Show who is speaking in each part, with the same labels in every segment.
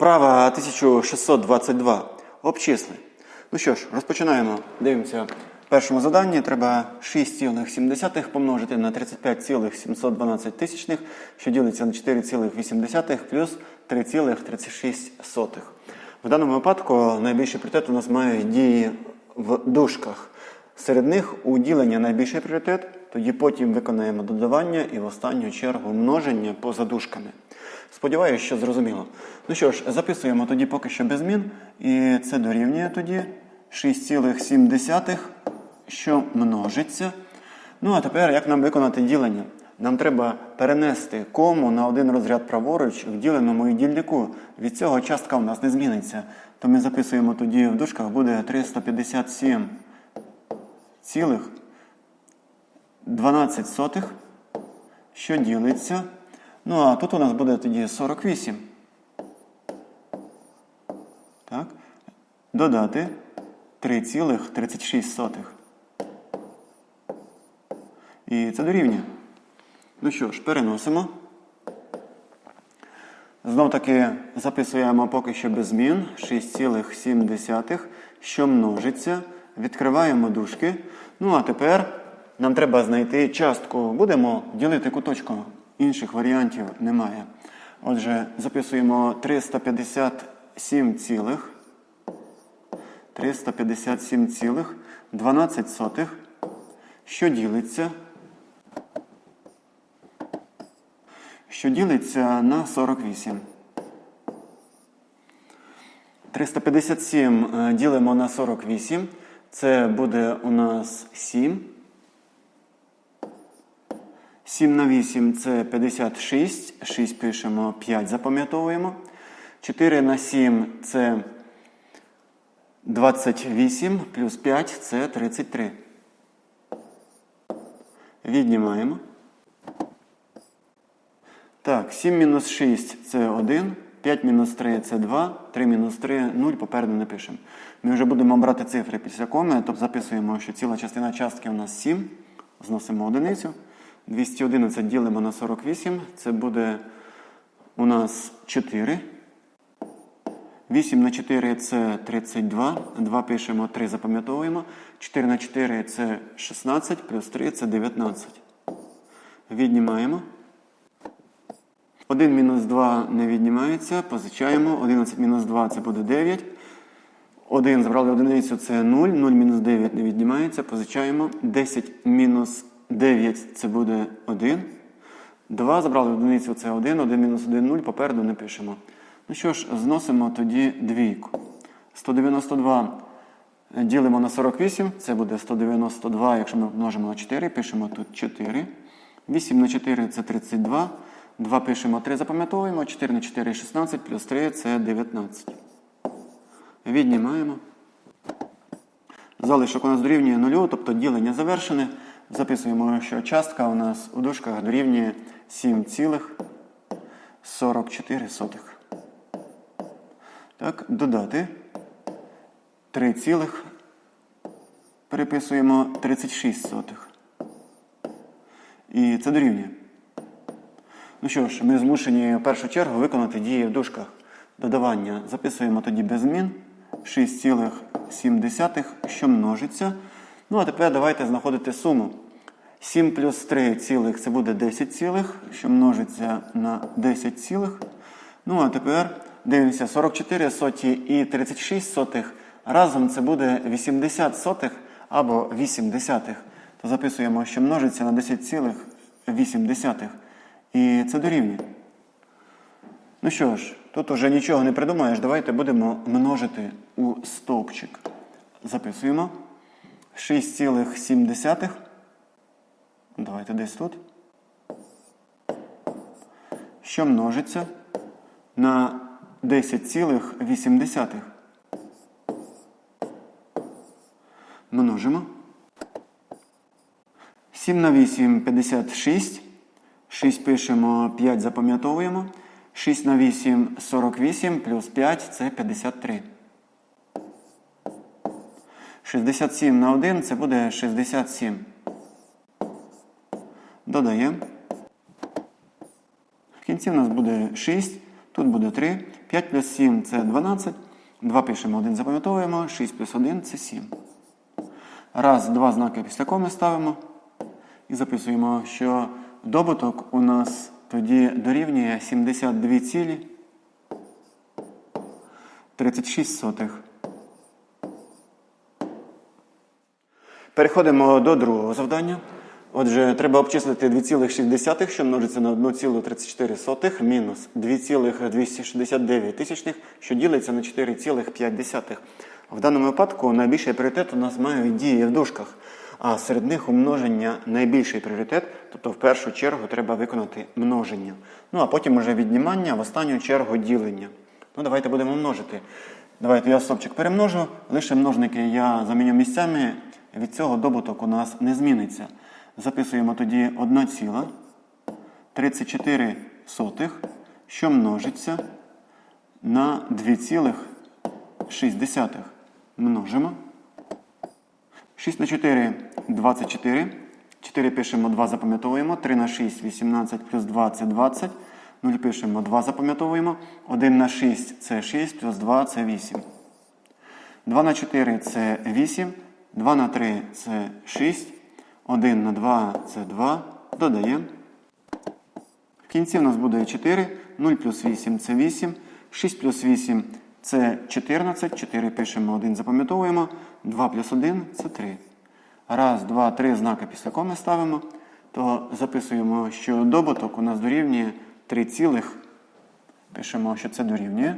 Speaker 1: Вправа 1622. Обчисли. Ну що ж, розпочинаємо. Дивимося. Першому заданні треба 6,7 помножити на 35,712 тисячних, що ділиться на 4,8 плюс 3,36. В даному випадку найбільший пріоритет у нас має дії в дужках. Серед них у ділення найбільший пріоритет, тоді потім виконаємо додавання і в останню чергу множення поза дужками. Сподіваюся, що зрозуміло. Ну що ж, записуємо тоді поки що без змін. І це дорівнює тоді 6,7, що множиться. Ну а тепер як нам виконати ділення? Нам треба перенести кому на один розряд праворуч в діленому і дільнику. Від цього частка у нас не зміниться. То ми записуємо тоді в дужках буде 357 цілих 12 сотих, що ділиться. Ну, а тут у нас буде тоді 48. Так. Додати 3,36. І це дорівнює. Ну що ж, переносимо. Знов таки записуємо поки що без змін 6,7, що множиться. Відкриваємо дужки. Ну, а тепер нам треба знайти частку. Будемо ділити куточком. Інших варіантів немає. Отже, записуємо 357 цілих. 357 цілих 12 сотих, що ділиться, що ділиться на 48. 357 е, ділимо на 48. Це буде у нас 7. 7 на 8 це 56. 6 пишемо, 5 запам'ятовуємо. 4 на 7 це 28 плюс 5 це 33. Віднімаємо. Так, 7 мінус 6 це 1. 5 мінус 3 це 2, 3 мінус 3 0, попереду не пишемо. Ми вже будемо брати цифри після коми, тобто записуємо, що ціла частина частки у нас 7. Зносимо одиницю. 211 ділимо на 48, це буде у нас 4. 8 на 4 це 32. 2 пишемо, 3 запам'ятовуємо. 4 на 4 це 16, плюс 3 це 19. Віднімаємо. 1 мінус 2 не віднімається, позичаємо. 11 мінус 2 це буде 9. 1 забрали одиницю, це 0. 0 мінус 9 не віднімається, позичаємо. 10 мінус 9 це буде 1. 2 забрали одиницю, це 1. 1 мінус 1 0. Попереду не пишемо. Ну що ж, зносимо тоді двійку. 192 ділимо на 48. Це буде 192, якщо ми множимо на 4, пишемо тут 4. 8 на 4 це 32. 2 пишемо 3, запам'ятовуємо. 4 на 4 16, плюс 3 це 19. Віднімаємо. Залишок у нас дорівнює 0, тобто ділення завершене. Записуємо, що частка у нас у дужках дорівнює 7,44. Так, додати 3, цілих, переписуємо 36 сотих. І це дорівнює. Ну що ж, ми змушені в першу чергу виконати дії в дужках. Додавання записуємо тоді без змін 6,7, що множиться. Ну, а тепер давайте знаходити суму. 7 плюс 3 цілих це буде 10 цілих, що множиться на 10 цілих. Ну, а тепер дивимося 44 соті і 36 сотих. Разом це буде 80 сотих або 8 десятих. То записуємо, що множиться на 10 цілих 8 десятих. І це дорівнює. Ну що ж, тут уже нічого не придумаєш. Давайте будемо множити у стовпчик. Записуємо. 6,7. Давайте десь тут. Що множиться на 10,8. Множимо. 7 на 8 56. 6 пишемо, 5 запам'ятовуємо. 6 на 8 48, плюс 5 це 53. 67 на 1 це буде 67. Додаємо. В кінці у нас буде 6. Тут буде 3. 5 плюс 7 це 12. 2 пишемо, 1 запам'ятовуємо. 6 плюс 1 це 7. Раз, два знаки після коми ставимо. І записуємо, що добуток у нас тоді дорівнює 72 цілі 36 сотих. Переходимо до другого завдання. Отже, треба обчислити 2,6, що множиться на 1,34, мінус 2,269, тисячних, що ділиться на 4,5. В даному випадку найбільший пріоритет у нас мають дії в дужках, а серед них умноження найбільший пріоритет, тобто в першу чергу треба виконати множення. Ну а потім уже віднімання, в останню чергу ділення. Ну, давайте будемо множити. Давайте я стопчик перемножу, лише множники я заміню місцями, від цього добуток у нас не зміниться. Записуємо тоді 1,34, що множиться на 2,6. Множимо. 6 на 4 24. 4 пишемо, 2 запам'ятовуємо. 3 на 6 18 плюс 2 це 20. 0 пишемо, 2 запам'ятовуємо. 1 на 6 це 6, плюс 2 це 8. 2 на 4 це 8. 2 на 3 це 6. 1 на 2 це 2. Додаємо. В кінці в нас буде 4. 0 плюс 8 це 8. 6 плюс 8 це 14. 4 пишемо, 1 запам'ятовуємо. 2 плюс 1 це 3. Раз, два, три знаки після коми ставимо. То записуємо, що добуток у нас дорівнює 3 цілих. Пишемо, що це дорівнює.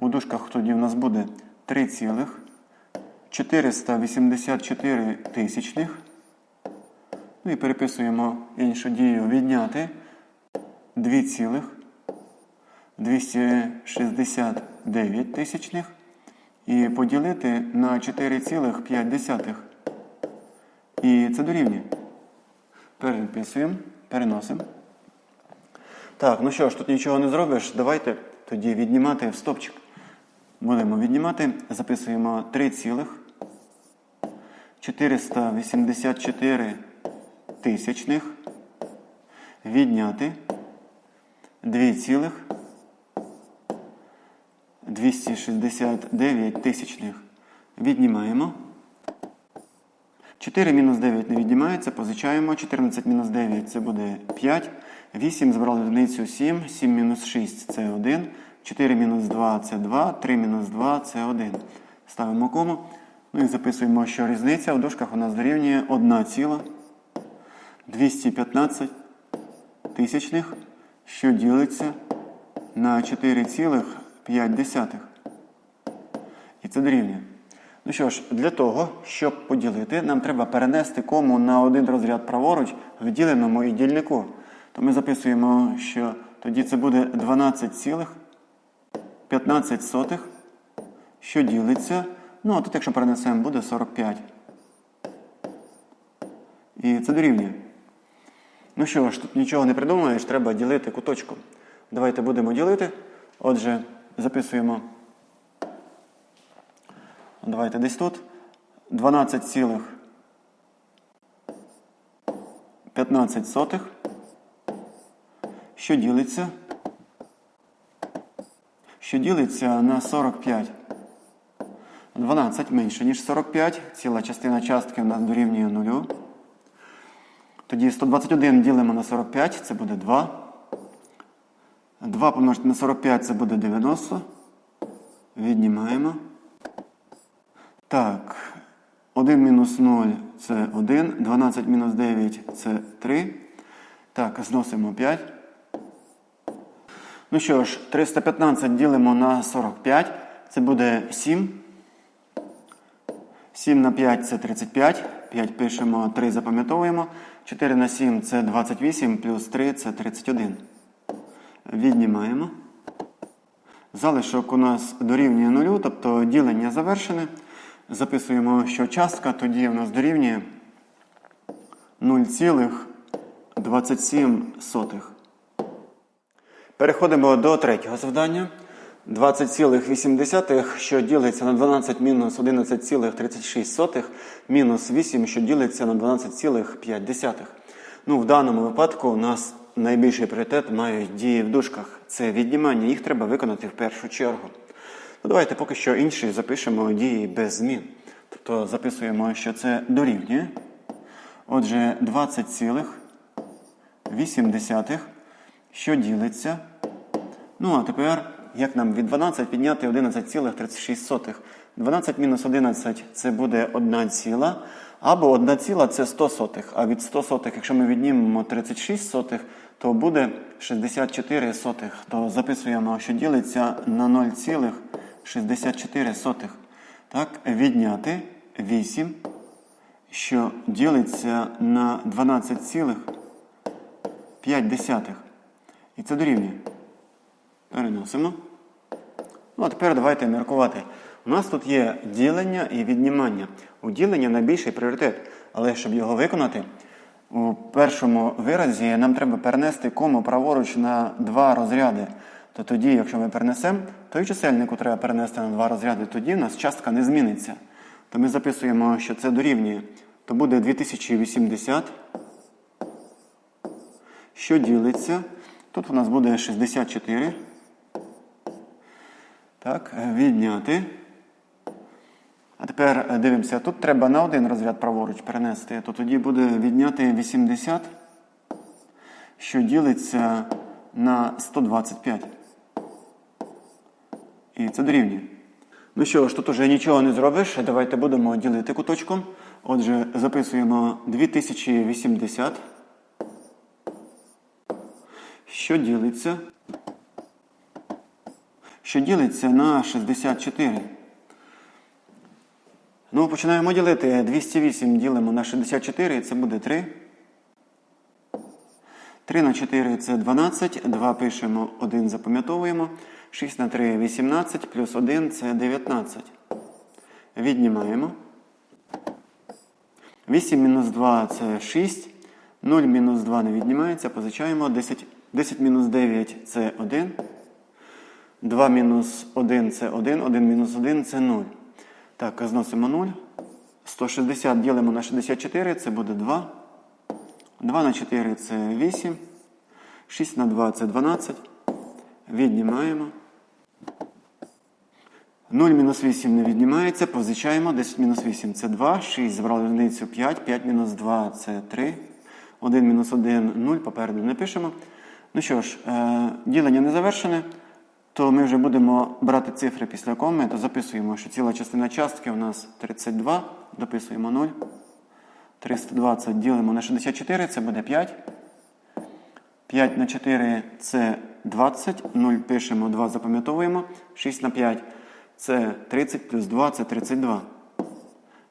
Speaker 1: У дужках тоді в нас буде 3 цілих 484 тисячних. Ну і переписуємо іншу дію відняти 2 цілих 269 тисячних і поділити на 4,5. І це дорівнює. Переписуємо, переносимо. Так, ну що ж, тут нічого не зробиш. Давайте тоді віднімати в стопчик. Будемо віднімати, записуємо 3 цілих 484 тисячних. Відняти 2 цілих 269 тисячних. Віднімаємо. 4 мінус 9 не віднімається, позичаємо. 14 мінус 9 це буде 5. 8 збрали одиницю 7. 7 мінус 6 це 1. 4 мінус 2 це 2. 3 мінус 2 це 1. Ставимо кому. Ну і записуємо, що різниця в дужках у нас дорівнює 1 ціла 215 тисячних, що ділиться на 4,5. І це дорівнює. Ну що ж, для того, щоб поділити, нам треба перенести кому на один розряд праворуч в діленому і дільнику. То ми записуємо, що тоді це буде 12,15, що ділиться. Ну, а тут, якщо перенесемо, буде 45. І це дорівнює. Ну що ж, тут нічого не придумаєш, треба ділити куточком. Давайте будемо ділити. Отже, записуємо. Давайте десь тут. 12 цілих 15 сотих. Що ділиться? Що ділиться на 45. 12 менше, ніж 45. Ціла частина частки у нас дорівнює 0. Тоді 121 ділимо на 45, це буде 2. 2 помножити на 45 це буде 90. Віднімаємо. Так. 1 мінус 0 це 1. 12 мінус 9 це 3. Так, зносимо 5. Ну що ж, 315 ділимо на 45. Це буде 7. 7 на 5 це 35. 5 пишемо, 3 запам'ятовуємо. 4 на 7 це 28, плюс 3 це 31. Віднімаємо. Залишок у нас дорівнює 0, тобто ділення завершене. Записуємо, що частка тоді у нас дорівнює 0,27. Переходимо до третього завдання. 20,8, що ділиться на 12 мінус 11,36, мінус 8, що ділиться на 12,5. Ну, в даному випадку у нас найбільший пріоритет мають дії в дужках. Це віднімання, їх треба виконати в першу чергу. Ну, давайте поки що інші запишемо дії без змін. Тобто записуємо, що це дорівнює. Отже, 20,8, що ділиться. Ну, а тепер, як нам від 12 підняти 11,36? 12 мінус 11 це буде 1 ціла, або 1 ціла це 100 сотих. А від 100 сотих, якщо ми віднімемо 36 сотих, то буде 64 сотих. То записуємо, що ділиться на 0,64 сотих. Так, відняти 8, що ділиться на 12,5. І це дорівнює. Переносимо. Ну, а тепер давайте міркувати. У нас тут є ділення і віднімання. У ділення найбільший пріоритет. Але щоб його виконати, у першому виразі нам треба перенести кому праворуч на два розряди. То тоді, якщо ми перенесемо, то і чисельнику треба перенести на два розряди. Тоді у нас частка не зміниться. То ми записуємо, що це дорівнює. То буде 2080. Що ділиться? Тут у нас буде 64. Так, відняти. А тепер е, дивимося, тут треба на один розряд праворуч перенести, то тоді буде відняти 80, що ділиться на 125. І це дорівнює. Ну що ж, тут уже нічого не зробиш. Давайте будемо ділити куточком. Отже, записуємо 2080. Що ділиться? Що ділиться на 64. Ну, починаємо ділити. 208 ділимо на 64, це буде 3. 3 на 4 це 12. 2 пишемо, 1 запам'ятовуємо. 6 на 3 18, плюс 1 це 19. Віднімаємо. 8 мінус 2 це 6. 0 мінус 2 не віднімається, позичаємо. 10, 10 мінус 9 це 1. 2 мінус 1 це 1, 1 мінус 1 це 0. Так, зносимо 0. 160 ділимо на 64, це буде 2. 2 на 4 це 8. 6 на 2 це 12. Віднімаємо. 0 мінус 8 не віднімається, позичаємо. 10 мінус 8 це 2. 6 забрали одиницю 5. 5 мінус 2 це 3. 1 мінус 1 0. Попереду не пишемо. Ну що ж, е, ділення не завершене то ми вже будемо брати цифри після коми, то записуємо, що ціла частина частки у нас 32, дописуємо 0. 320 ділимо на 64, це буде 5. 5 на 4 це 20, 0 пишемо, 2 запам'ятовуємо. 6 на 5 це 30 плюс 2 це 32.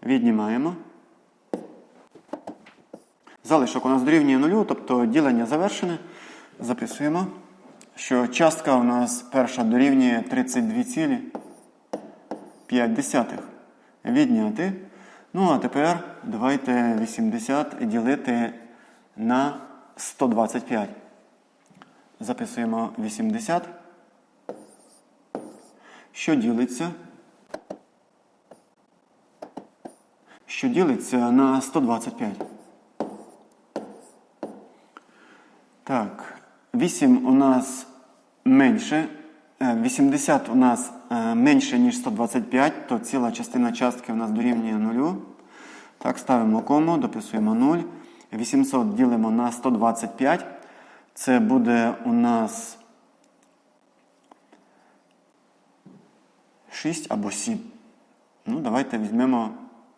Speaker 1: Віднімаємо. Залишок у нас дорівнює 0, тобто ділення завершене. Записуємо що частка у нас перша дорівнює 32,5. Відняти. Ну, а тепер давайте 80 ділити на 125. Записуємо 80. Що ділиться? Що ділиться на 125. Так, 8 у нас менше. 80 у нас е, менше, ніж 125, то ціла частина частки у нас дорівнює 0. Так, ставимо кому, дописуємо 0. 800 ділимо на 125. Це буде у нас 6 або 7. Ну, давайте візьмемо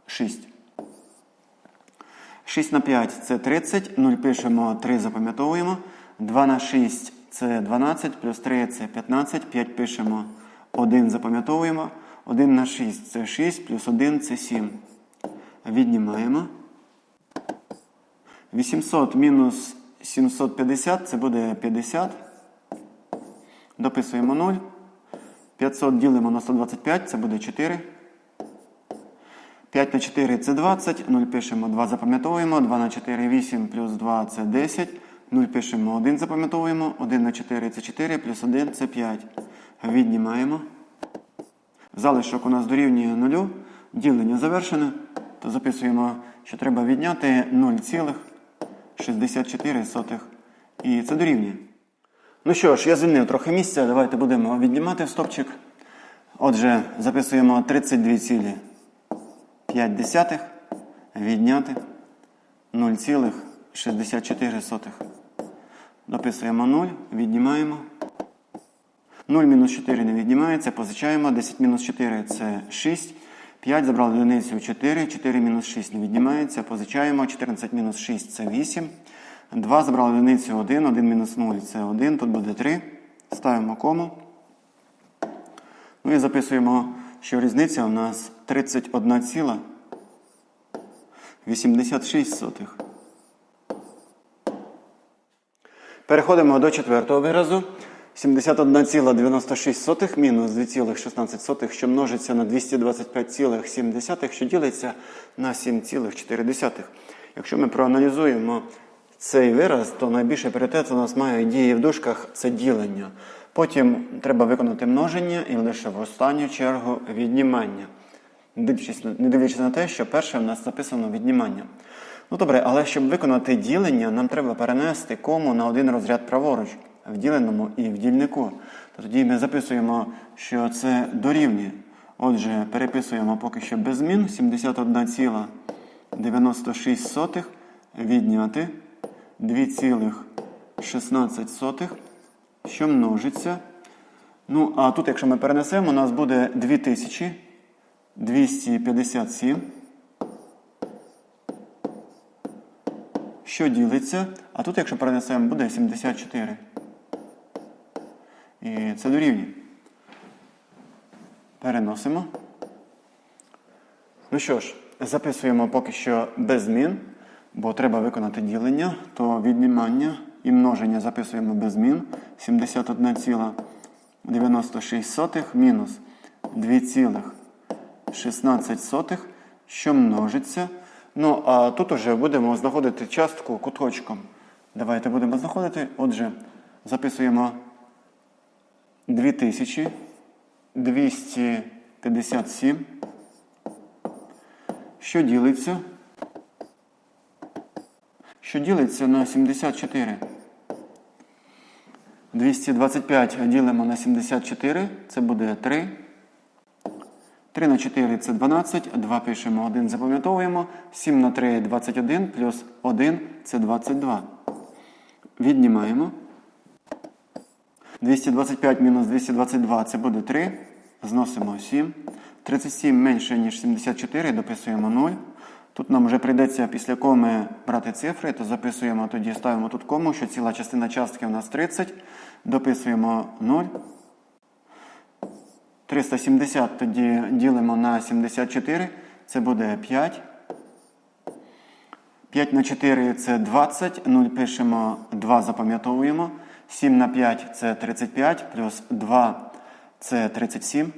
Speaker 1: 6. 6 на 5 це 30. 0 пишемо, 3 запам'ятовуємо. 2 на 6 це 12, плюс 3 це 15. 5 пишемо, 1 запам'ятовуємо. 1 на 6 це 6, плюс 1 це 7. Віднімаємо. 800 мінус 750 це буде 50. Дописуємо 0. 500 ділимо на 125, це буде 4. 5 на 4 це 20. 0 пишемо, 2 запам'ятовуємо. 2 на 4 8 плюс 2 це 10. 0 пишемо 1, запам'ятовуємо. 1 на 4 це 4, плюс 1 це 5. Віднімаємо. Залишок у нас дорівнює 0. Ділення завершене. То записуємо, що треба відняти 0,64 І це дорівнює. Ну що ж, я звільнив трохи місця. Давайте будемо віднімати стопчик. Отже, записуємо 32,5 відняти 0,64. Дописуємо 0, віднімаємо. 0 мінус 4 не віднімається, позичаємо. 10 мінус 4 це 6. 5 забрали одиницю 4, 4 мінус 6 не віднімається, позичаємо. 14 мінус 6 це 8. 2 забрали одиницю 1, 1 мінус 0 це 1, тут буде 3. Ставимо кому. Ну і записуємо, що різниця у нас 31,86. Переходимо до четвертого виразу. 71,96 мінус 2,16, що множиться на 225,7, що ділиться на 7,4. Якщо ми проаналізуємо цей вираз, то найбільший пріоритет у нас має дії в дужках це ділення. Потім треба виконати множення і лише в останню чергу віднімання. Не дивлячись, на те, що перше в нас записано віднімання. Ну добре, але щоб виконати ділення, нам треба перенести кому на один розряд праворуч в діленому і в дільнику. То тоді ми записуємо, що це дорівнює. Отже, переписуємо поки що без змін 71,96 відняти 2,16, що множиться. Ну, а тут, якщо ми перенесемо, у нас буде 2257. Що ділиться? А тут, якщо перенесемо, буде 74. І це дорівнює. Переносимо. Ну що ж, записуємо поки що без змін, бо треба виконати ділення, то віднімання і множення записуємо без змін. 71,96 мінус 2,16, що множиться. Ну, а тут уже будемо знаходити частку куточком. Давайте будемо знаходити. Отже, записуємо 2257, що ділиться, що ділиться на 74. 225 ділимо на 74, це буде 3. 3 на 4 це 12, 2 пишемо, 1 запам'ятовуємо. 7 на 3 21, плюс 1 це 22. Віднімаємо. 225 мінус 222 це буде 3. Зносимо 7. 37 менше, ніж 74, дописуємо 0. Тут нам вже прийдеться після коми брати цифри, то записуємо тоді, ставимо тут кому, що ціла частина частки у нас 30. Дописуємо 0. 370 тоді ділимо на 74, це буде 5. 5 на 4 це 20, 0 пишемо 2, запам'ятовуємо. 7 на 5 це 35, плюс 2 це 37.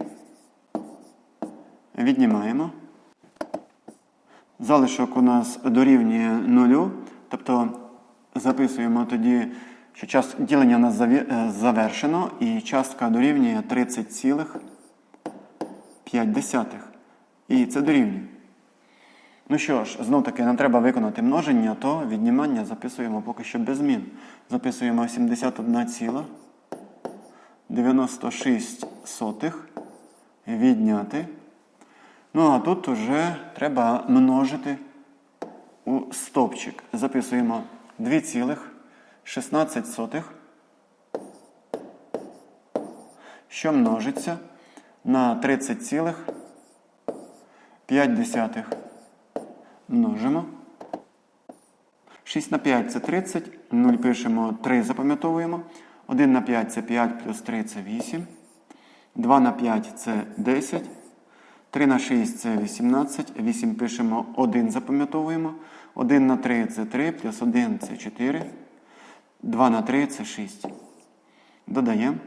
Speaker 1: Віднімаємо. Залишок у нас дорівнює 0. Тобто записуємо тоді, що час ділення у нас е, завершено, і частка дорівнює 30,5. І це дорівнює. Ну що ж, знов таки нам треба виконати множення, то віднімання записуємо поки що без змін. Записуємо 71,96 сотих відняти. Ну, а тут вже треба множити у стопчик. Записуємо 2,16, що множиться на 30,5. Множимо. 6 на 5 це 30. 0 пишемо 3, запам'ятовуємо. 1 на 5 це 5 плюс 3 це 8. 2 на 5 це 10. 3 на 6 це 18. 8 пишемо 1, запам'ятовуємо. 1 на 3 це 3, плюс 1 це 4. 2 на 3 це 6. Додаємо.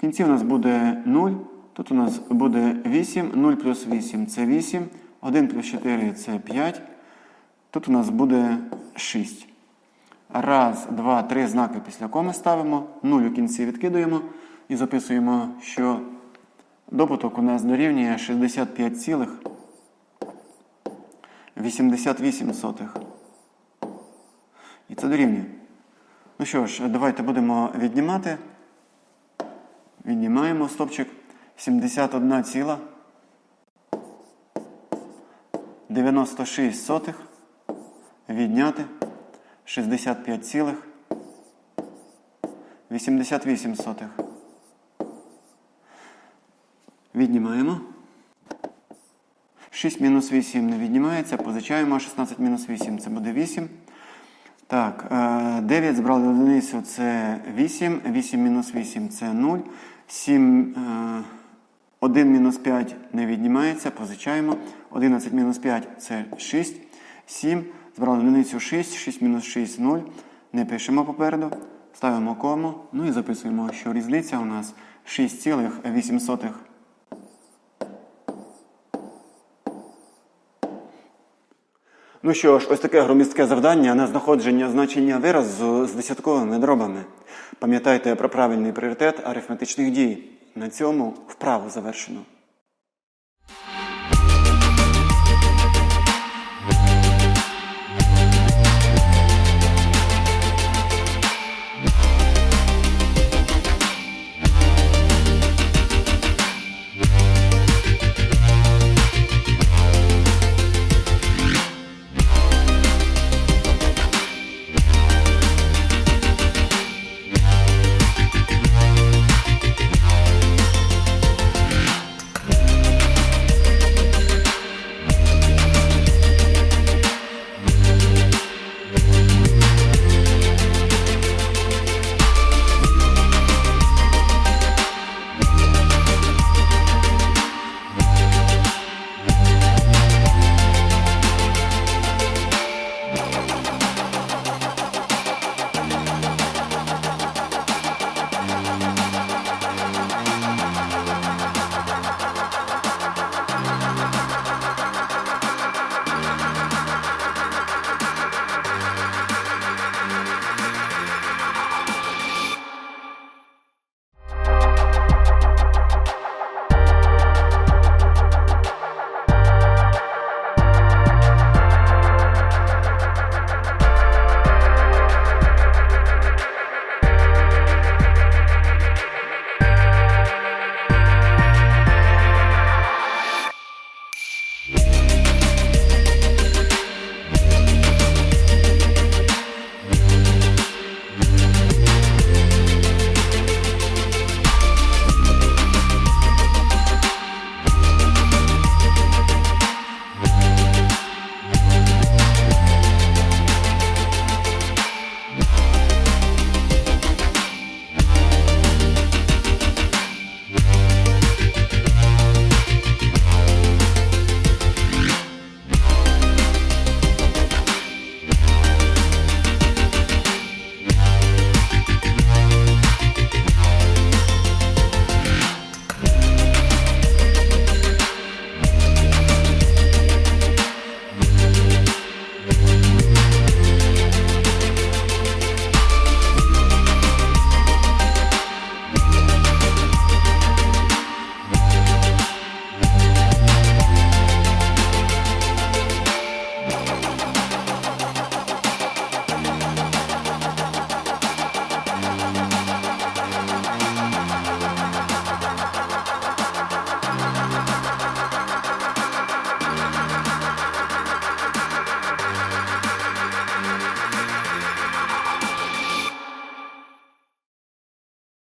Speaker 1: В кінці у нас буде 0. Тут у нас буде 8. 0 плюс 8 це 8. 1 плюс 4 це 5. Тут у нас буде 6. Раз, два, три знаки після коми ставимо. 0 у кінці відкидуємо і записуємо, що добуток у нас дорівнює 65,88. І це дорівнює. Ну що ж, давайте будемо віднімати. Віднімаємо стопчик 71 ціла 96 сотих. Відняти 65 цілих 88 сотих. Віднімаємо. 6 мінус 8 не віднімається, позичаємо 16 мінус 8, це буде 8. Так, е, 9 збрали одиницю, це 8, 8 мінус 8 це 0. 7, 1 мінус 5 не віднімається, позичаємо. 11 мінус 5 це 6. 7, збрали одиницю 6, 6 мінус 6 0. Не пишемо попереду, ставимо кому, ну і записуємо, що різниця у нас 6,8. Ну що ж, ось таке громістке завдання на знаходження значення виразу з десятковими дробами. Пам'ятайте про правильний пріоритет арифметичних дій. На цьому вправу завершено.